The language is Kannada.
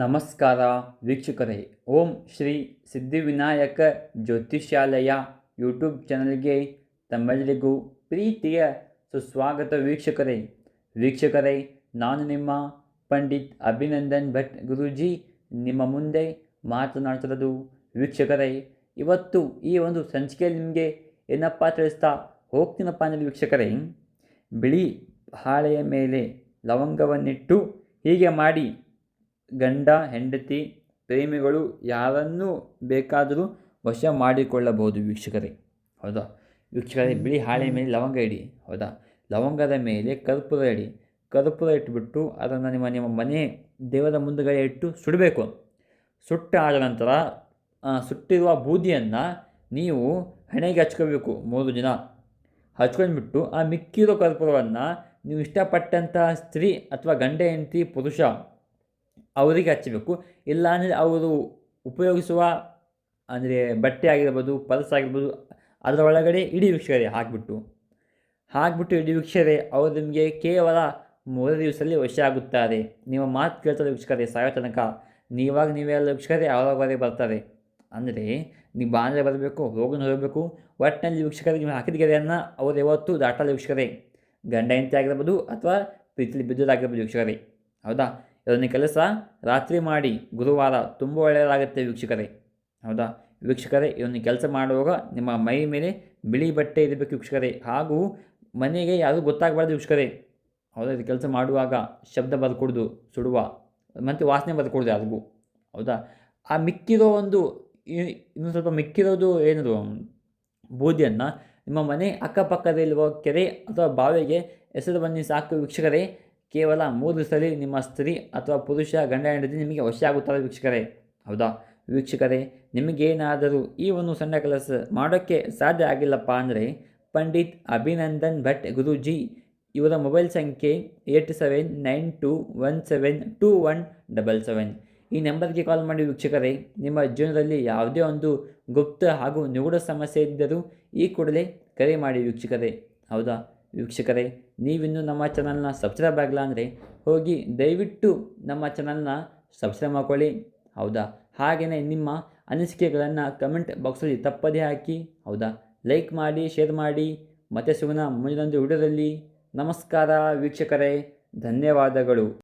ನಮಸ್ಕಾರ ವೀಕ್ಷಕರೇ. ಓಂ ಶ್ರೀ ಸಿದ್ಧಿವಿನಾಯಕ ಜ್ಯೋತಿಷ್ಯಾಲಯ ಯೂಟ್ಯೂಬ್ ಚಾನಲ್ಗೆ ತಮ್ಮೆಲ್ಲರಿಗೂ ಪ್ರೀತಿಯ ಸುಸ್ವಾಗತ ವೀಕ್ಷಕರೇ. ವೀಕ್ಷಕರೇ, ನಾನು ನಿಮ್ಮ ಪಂಡಿತ್ ಅಭಿನಂದನ್ ಭಟ್ ಗುರೂಜಿ. ನಿಮ್ಮ ಮುಂದೆ ಮಾತನಾಡ್ತಿರೋದು ವೀಕ್ಷಕರೇ, ಇವತ್ತು ಈ ಒಂದು ಸಂಚಿಕೆಯಲ್ಲಿ ನಿಮಗೆ ಏನಪ್ಪ ತಿಳಿಸ್ತಾ ಹೋಗ್ತೀನಪ್ಪ ಅಂದರೆ ವೀಕ್ಷಕರೇ, ಬಿಳಿ ಹಾಳೆಯ ಮೇಲೆ ಲವಂಗವನ್ನಿಟ್ಟು ಹೀಗೆ ಮಾಡಿ ಗಂಡ ಹೆಂಡತಿ ಪ್ರೇಮಿಗಳು ಯಾರನ್ನೂ ಬೇಕಾದರೂ ವಶ ಮಾಡಿಕೊಳ್ಳಬಹುದು ವೀಕ್ಷಕರೇ. ಹೌದಾ? ವೀಕ್ಷಕರೇ ಬಿಳಿ ಹಾಳೆ ಮೇಲೆ ಲವಂಗ ಇಡಿ. ಹೌದಾ? ಲವಂಗದ ಮೇಲೆ ಕರ್ಪೂರ ಇಡಿ. ಕರ್ಪೂರ ಇಟ್ಟುಬಿಟ್ಟು ಅದನ್ನು ನಿಮ್ಮ ನಿಮ್ಮ ಮನೆ ದೇವರ ಮುಂದುಗಡೆ ಇಟ್ಟು ಸುಡಬೇಕು. ಸುಟ್ಟ ಆದ ನಂತರ ಸುಟ್ಟಿರುವ ಬೂದಿಯನ್ನು ನೀವು ಹಣೆಗೆ ಹಚ್ಕೋಬೇಕು ಮೂರು ದಿನ. ಹಚ್ಕೊಂಡ್ಬಿಟ್ಟು ಆ ಮಿಕ್ಕಿರೋ ಕರ್ಪೂರವನ್ನು ನೀವು ಇಷ್ಟಪಟ್ಟಂತಹ ಸ್ತ್ರೀ ಅಥವಾ ಗಂಡ ಹೆಂಡತಿ ಪುರುಷ ಅವರಿಗೆ ಹಚ್ಚಬೇಕು. ಇಲ್ಲಾಂದರೆ ಅವರು ಉಪಯೋಗಿಸುವ ಅಂದರೆ ಬಟ್ಟೆ ಆಗಿರ್ಬೋದು, ಪರ್ಸ್ ಆಗಿರ್ಬೋದು, ಅದರ ಒಳಗಡೆ ಇಡೀ ವೀಕ್ಷಕರೇ ಹಾಕಿಬಿಟ್ಟು ಹಾಕಿಬಿಟ್ಟು ಇಡೀ ವೀಕ್ಷಕರೇ, ಅವರು ನಿಮಗೆ ಕೇವಲ ಮೂರು ದಿವಸದಲ್ಲಿ ವಶ ಆಗುತ್ತಾರೆ. ನಿಮ್ಮ ಮಾತು ಕೇಳ್ತಾರೆ ವೀಕ್ಷಕರೇ, ಸಾಯೋ ತನಕ. ನೀವಾಗ ನೀವೆಲ್ಲ ವೃಕ್ಷಕರೇ, ಅವರವರೇ ಬರ್ತಾರೆ. ಅಂದರೆ ನೀವು ಬಾಂಧ್ರೆ ಬರಬೇಕು ರೋಗನ ಹೋಗಬೇಕು. ಒಟ್ಟಿನಲ್ಲಿ ವೃಕ್ಷಕರಿಗೆ ನೀವು ಹಾಕಿದ ಗೆರೆಯನ್ನು ಅವರು ಯಾವತ್ತೂ ದಾಟಲ್ಲ ವೀಕ್ಷಕರೇ. ಗಂಡ ಹೆಂಡತಿ ಆಗಿರ್ಬೋದು ಅಥವಾ ಪ್ರೀತಿಲಿ ಬಿದ್ದೋದಾಗಿರ್ಬೋದು ವೀಕ್ಷಕರೇ. ಹೌದಾ? ಇದನ್ನು ಕೆಲಸ ರಾತ್ರಿ ಮಾಡಿ ಗುರುವಾರ ತುಂಬ ಒಳ್ಳೆಯದಾಗುತ್ತೆ ವೀಕ್ಷಕರೇ. ಹೌದಾ? ವೀಕ್ಷಕರೇ, ಇದನ್ನು ಕೆಲಸ ಮಾಡುವಾಗ ನಿಮ್ಮ ಮೈ ಮೇಲೆ ಬಿಳಿ ಬಟ್ಟೆ ಇರಬೇಕು ವೀಕ್ಷಕರೇ. ಹಾಗೂ ಮನೆಗೆ ಯಾರೂ ಗೊತ್ತಾಗಬಾರ್ದು ವೀಕ್ಷಕರೇ. ಹೌದಾ? ಇದು ಕೆಲಸ ಮಾಡುವಾಗ ಶಬ್ದ ಬರ್ಕೊಡ್ದು, ಸುಡುವ, ಮತ್ತು ವಾಸನೆ ಬರ್ಕೊಡ್ದು ಯಾರಿಗೂ. ಹೌದಾ? ಆ ಮಿಕ್ಕಿರೋ ಒಂದು ಇನ್ನು ಸ್ವಲ್ಪ ಮಿಕ್ಕಿರೋದು ಏನದು? ಬೂದಿಯನ್ನು ನಿಮ್ಮ ಮನೆ ಅಕ್ಕಪಕ್ಕದಲ್ಲಿರುವ ಕೆರೆ ಅಥವಾ ಬಾವಿಗೆ ಹೆಸರು ಬನ್ನಿ ಸಾಕು ವೀಕ್ಷಕರೇ. ಕೇವಲ ಮೂರು ಸಲ ನಿಮ್ಮ ಸ್ತ್ರೀ ಅಥವಾ ಪುರುಷ, ಗಂಡ, ಹೆಂಡತಿ ನಿಮಗೆ ವಶ ಆಗುತ್ತಾರೆ ವೀಕ್ಷಕರೇ. ಹೌದಾ? ವೀಕ್ಷಕರೇ, ನಿಮಗೇನಾದರೂ ಈ ಒಂದು ಸಣ್ಣ ಕೆಲಸ ಮಾಡೋಕ್ಕೆ ಸಾಧ್ಯ ಆಗಿಲ್ಲಪ್ಪ ಅಂದರೆ ಪಂಡಿತ್ ಅಭಿನಂದನ್ ಭಟ್ ಗುರೂಜಿ, ಇವರ ಮೊಬೈಲ್ ಸಂಖ್ಯೆ eight seven nine two one seven two one double seven. ಈ ನಂಬರ್ಗೆ ಕಾಲ್ ಮಾಡಿ ವೀಕ್ಷಕರೇ, ನಿಮ್ಮ ಜೀವನದಲ್ಲಿ ಯಾವುದೇ ಒಂದು ಗುಪ್ತ ಹಾಗೂ ನಿಗೂಢ ಸಮಸ್ಯೆ ಇದ್ದರೂ ಈ ಕೂಡಲೇ ಕರೆ ಮಾಡಿ ವೀಕ್ಷಕರೇ. ಹೌದಾ? ವೀಕ್ಷಕರೇ, ನೀವಿನ್ನೂ ನಮ್ಮ ಚಾನಲ್ನ ಸಬ್ಸ್ಕ್ರೈಬ್ ಆಗಿಲ್ಲ ಅಂದರೆ ಹೋಗಿ ದಯವಿಟ್ಟು ನಮ್ಮ ಚಾನಲ್ನ ಸಬ್ಸ್ಕ್ರೈಬ್ ಮಾಡ್ಕೊಳ್ಳಿ. ಹೌದಾ? ಹಾಗೆಯೇ ನಿಮ್ಮ ಅನಿಸಿಕೆಗಳನ್ನು ಕಮೆಂಟ್ ಬಾಕ್ಸಲ್ಲಿ ತಪ್ಪದೇ ಹಾಕಿ, ಹೌದಾ? ಲೈಕ್ ಮಾಡಿ, ಶೇರ್ ಮಾಡಿ. ಮತ್ತೆ ಸಿಗೋಣ ಮುಂದಿನೊಂದು ವಿಡಿಯೋದಲ್ಲಿ. ನಮಸ್ಕಾರ ವೀಕ್ಷಕರೇ, ಧನ್ಯವಾದಗಳು.